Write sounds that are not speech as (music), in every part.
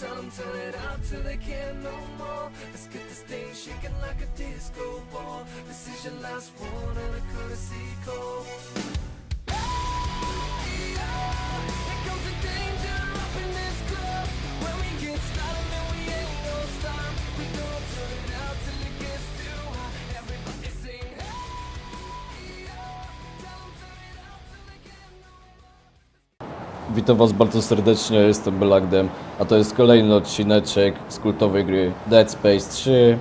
Them turn it out till they can't no more. Let's get this thing shaking like a disco ball. This is your last one and a courtesy call. Danger up in this club. When we get started, man, we ain't gonna stop. We gon' Witam Was bardzo serdecznie, jestem Belagdem, a to jest kolejny odcineczek z kultowej gry Dead Space 3.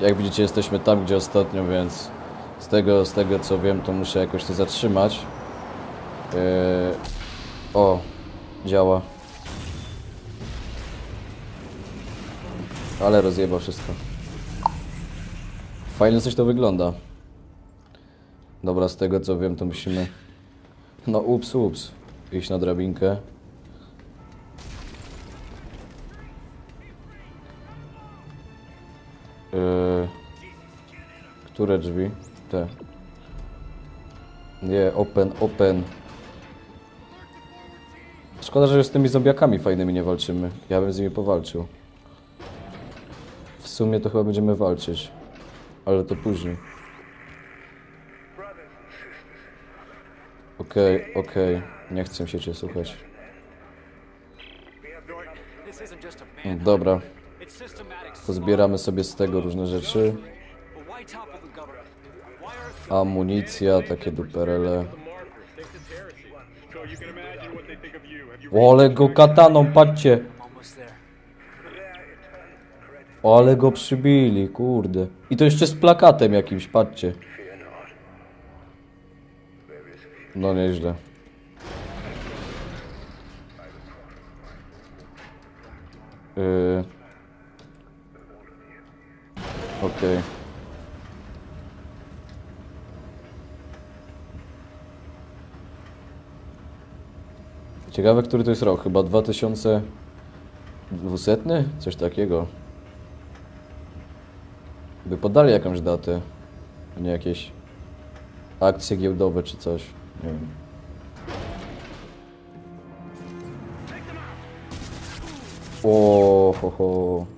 Jak widzicie jesteśmy tam, gdzie ostatnio, więc z tego, z tego co wiem, to muszę jakoś to zatrzymać. Yy... O, działa. Ale rozjeba wszystko. Fajnie coś to wygląda. Dobra, z tego co wiem, to musimy... No ups, ups. Iść na drabinkę. Yy, które drzwi? Te. Nie, open, open. Szkoda, że z tymi zombiakami fajnymi nie walczymy. Ja bym z nimi powalczył. W sumie to chyba będziemy walczyć. Ale to później. Okej, okej. Nie chcę się cię słuchać. Dobra, pozbieramy sobie z tego różne rzeczy. Amunicja, takie duperele. O, ale go kataną, patrzcie! O, ale go przybili, kurde. I to jeszcze z plakatem jakimś, patrzcie. No nieźle. Yy. Okej. Ciekawe, który to jest rok. Chyba 2200? Coś takiego. By podali jakąś datę, nie jakieś akcje giełdowe czy coś. Nie wiem. O, ho, ho.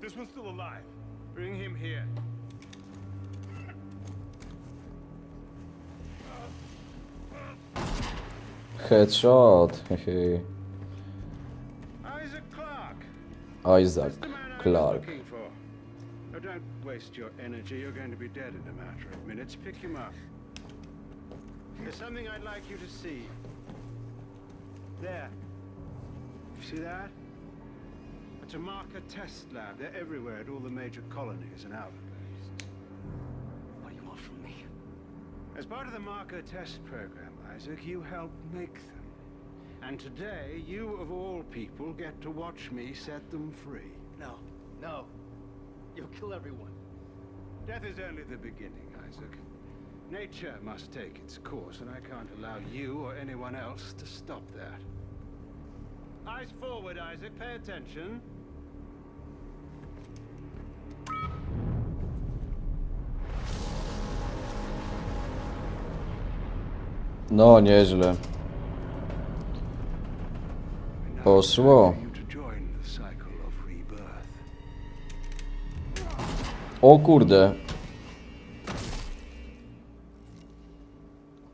This one's still alive. Bring him here. Headshot. Isaac Clark. Isaac That's the man I was Clark. Now don't waste your energy. You're going to be dead in a matter of minutes. Pick him up. There's something I'd like you to see. There. You see that? That's a marker test lab. They're everywhere at all the major colonies and outposts. What do you want from me? As part of the marker test program, Isaac, you helped make them. And today, you of all people get to watch me set them free. No, no. You'll kill everyone. Death is only the beginning, Isaac. Nature must take its course, and I can't allow you or anyone else to stop that. Eyes forward, Isaac. Pay attention. No, nieźle. Poszło. O kurde.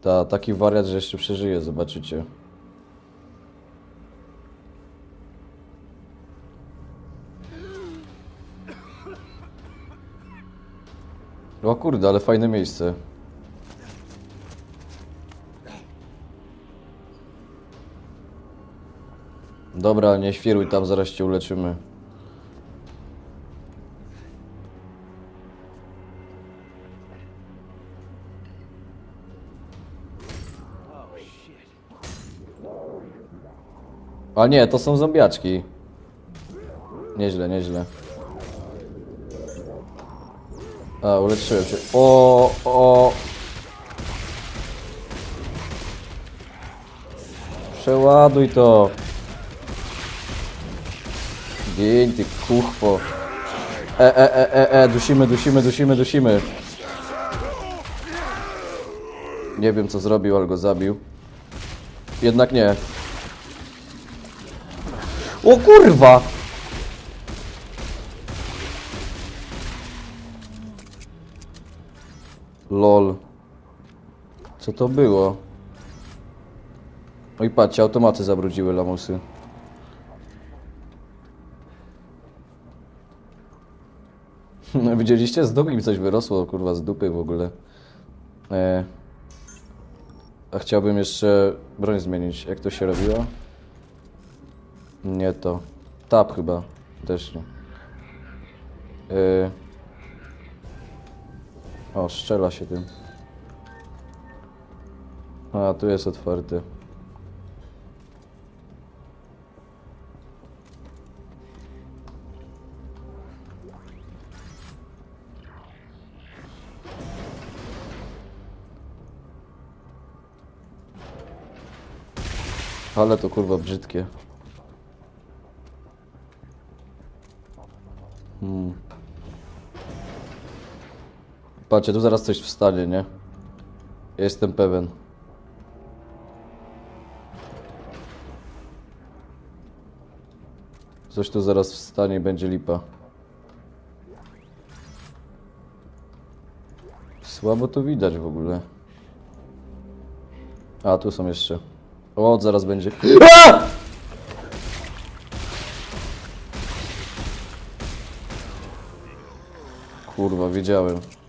Ta, taki wariat, że jeszcze przeżyje, zobaczycie. O kurde, ale fajne miejsce. Dobra, nie świruj tam, zaraz cię uleczymy. A nie, to są zombiaczki. Nieźle, nieźle. A, uleczyłem się. O, o. Przeładuj to. Gin, ty kuchwo. E, e, e, e, e, dusimy, dusimy, dusimy, dusimy. Nie wiem co zrobił, ale go zabił. Jednak nie. O kurwa! Lol. Co to było? Oj patrzcie, automaty zabrudziły lamusy. (laughs) No widzieliście? Z dupy mi coś wyrosło, kurwa, z dupy w ogóle. E... A chciałbym jeszcze broń zmienić. Jak to się robiło? Nie to. Tap chyba. Też nie. E... O, strzela się tym. A, tu jest otwarty. Ale to kurwa brzydkie. Patrzcie, tu zaraz coś wstanie, nie? Jestem pewien. Coś tu zaraz wstanie i będzie lipa. Słabo to widać w ogóle. A, tu są jeszcze. O, zaraz będzie. A! Kurwa, wiedziałem.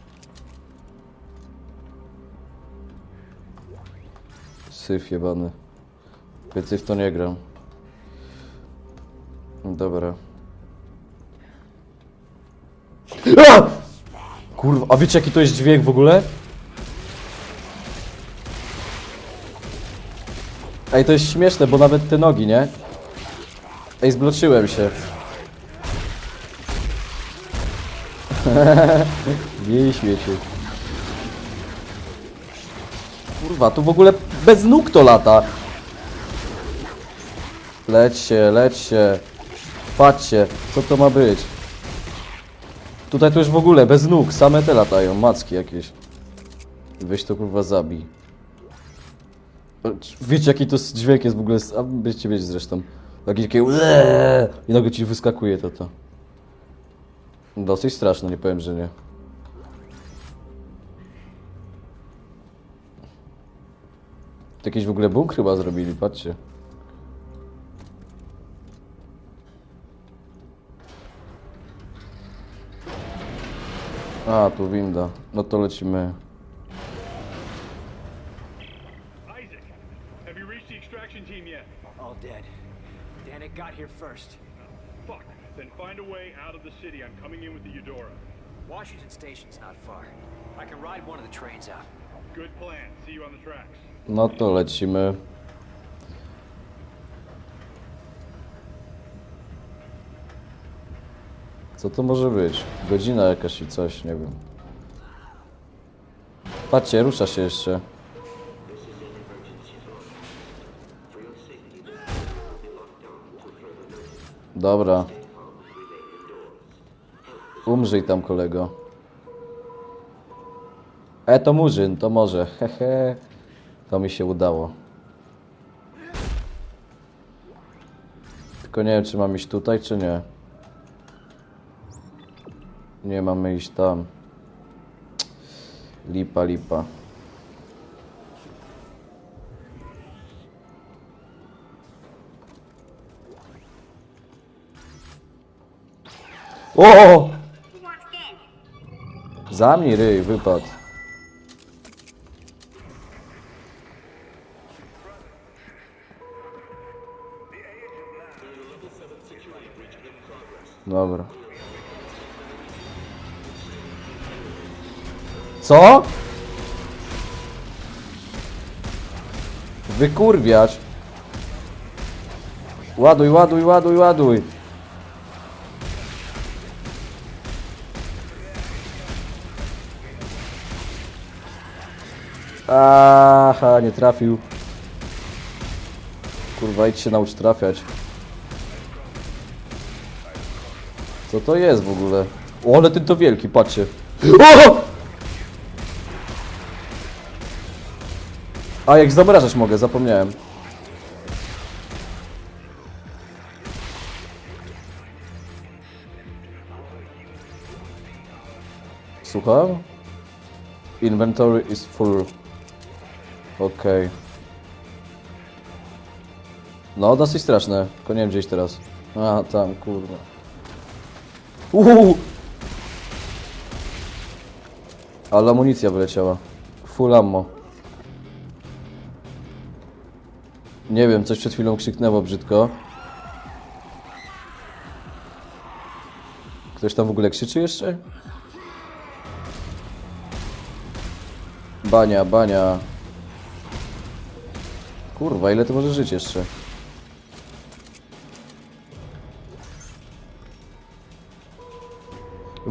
Syf jebany. Więcej w to nie gram. Dobra. A! Kurwa, a wiecie jaki to jest dźwięk w ogóle? Ej, to jest śmieszne, bo nawet te nogi, nie? Ej, zbloczyłem się. (laughs) Nie śmieciu. Kurwa, tu w ogóle bez nóg to lata. Leć się, leć się. Patrzcie, co to ma być. Tutaj to już w ogóle bez nóg, same te latają, macki jakieś. Weź to kurwa zabij. Wiecie jaki to dźwięk jest w ogóle, a będziecie wiedzieć zresztą. Taki takie "Eee", i nagle ci wyskakuje to to. Dosyć straszne, nie powiem, że nie. To Jakiś w ogóle bunkr chyba zrobili, patrzcie. A, tu winda. No to lecimy. Isaac, have you reached the extraction team yet? All dead. Danik got here first. Fuck. Then find a way out of the city. I'm coming in with the Eudora. Washington Station's not far. I can ride one of the trains out. Good plan. See you on the tracks. No to lecimy. Co to może być? Godzina jakaś i coś, nie wiem. Patrzcie, rusza się jeszcze. Dobra. Umrzyj tam, kolego. E, to murzyn, to może. Hehe. To mi się udało. Tylko nie wiem, czy mam iść tutaj, czy nie. Nie mamy iść tam. Lipa, lipa. O! Zamknij ryj, wypad. Dobra. Co? Wykurwiać. Ładuj, ładuj, ładuj, ładuj. Aha, nie trafił. Kurwa, idź się naucz trafiać. Co to jest w ogóle? O, ale ten to wielki, patrzcie. O! A jak zamrażać mogę, zapomniałem. Słucham? Inventory is full. Ok. No, dosyć straszne. Tylko gdzieś teraz. A, tam, kurwa. Uuu! Ale amunicja wyleciała. Full ammo. Nie wiem, coś przed chwilą krzyknęło brzydko. Ktoś tam w ogóle krzyczy jeszcze? Bania, bania. Kurwa, ile to może żyć jeszcze?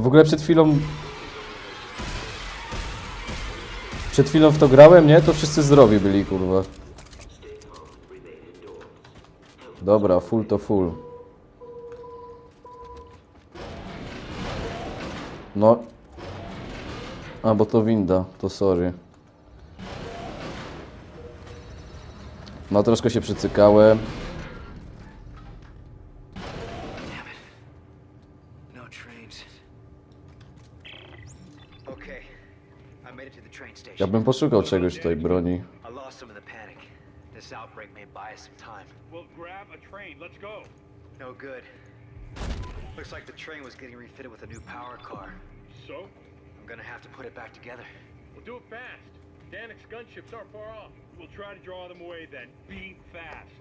W ogóle przed chwilą... Przed chwilą w to grałem, nie? To wszyscy zdrowi byli, kurwa. Dobra, full to full. No. A, bo to winda, to sorry. No, troszkę się przycykałem. Ja bym poszukał czegoś tutaj, broni. I lost some of the panic. This outbreak may buy us some time. Well, grab a train. Let's go. No good. Looks like the train was getting refitted with a new power car. So, I'm gonna have to put it back together. we'll do it fast. Danik's gunships aren't far off. We'll try to draw them away then. Be fast.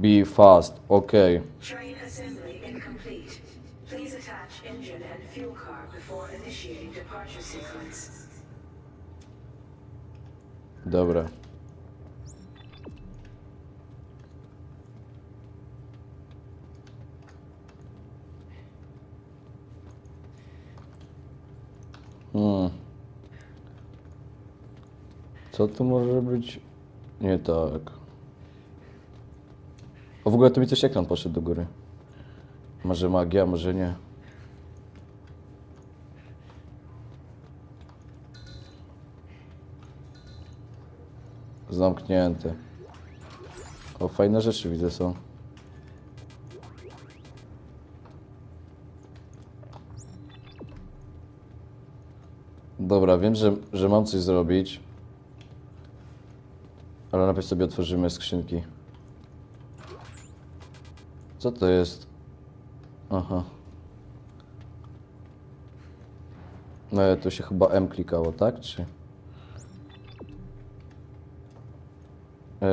Be fast, okej. Train assembly incomplete. Please attach engine and fuel car before initiating departure sequence. Dobra. Hmm. Co tu może być nie tak? O, w ogóle to mi coś ekran poszedł do góry. Może magia, może nie. Zamknięte. O, fajne rzeczy widzę są. Dobra, wiem, że, że mam coś zrobić. Ale najpierw sobie otworzymy skrzynki. Co to jest? Aha. No, to się chyba M klikało, tak? Czy...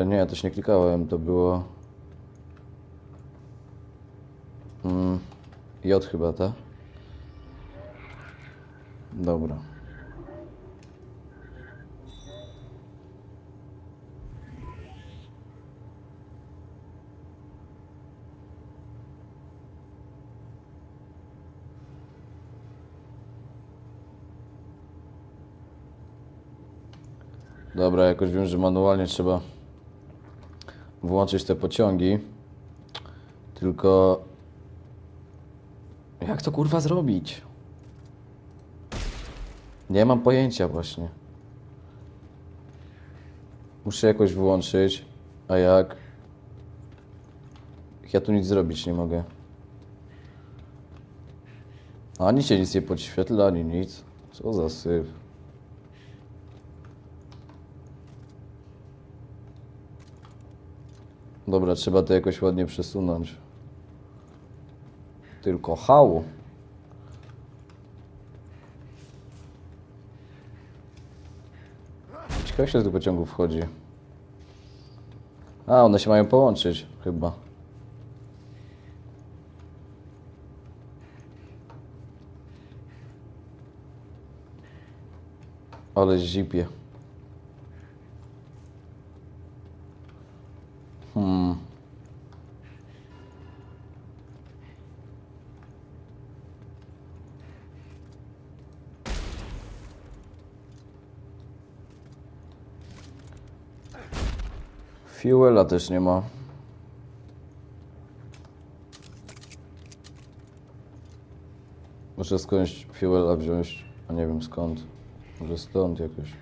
nie, to się nie klikałem, to było... Mm, J chyba, tak? Dobra. Dobra, jakoś wiem, że manualnie trzeba włączyć te pociągi. Tylko... Jak to kurwa zrobić? Nie mam pojęcia właśnie. Muszę jakoś wyłączyć. A jak? Ja tu nic zrobić nie mogę. Ani się nic nie podświetla, ani nic. Co za syf. Dobra, trzeba to jakoś ładnie przesunąć. Tylko hał. Ciekawe się tego pociągu wchodzi. A, one się mają połączyć, chyba. Ale zipie. Fuela też nie ma. Muszę skądś fuela wziąć, a nie wiem skąd. Może stąd jakoś.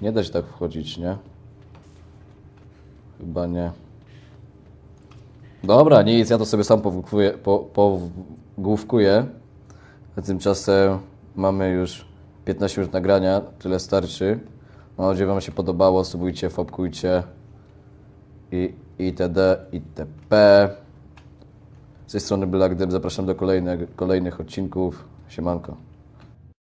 Nie da się tak wchodzić, nie? Chyba nie. Dobra, nic, ja to sobie sam powgłówkuję, po, powgłówkuję. A tymczasem mamy już 15 minut nagrania, tyle starczy. Mam nadzieję, Wam się podobało. Subujcie, fopkujcie i itd. itp. Z tej strony Black Dem zapraszam do kolejnych, kolejnych odcinków. Siemanko.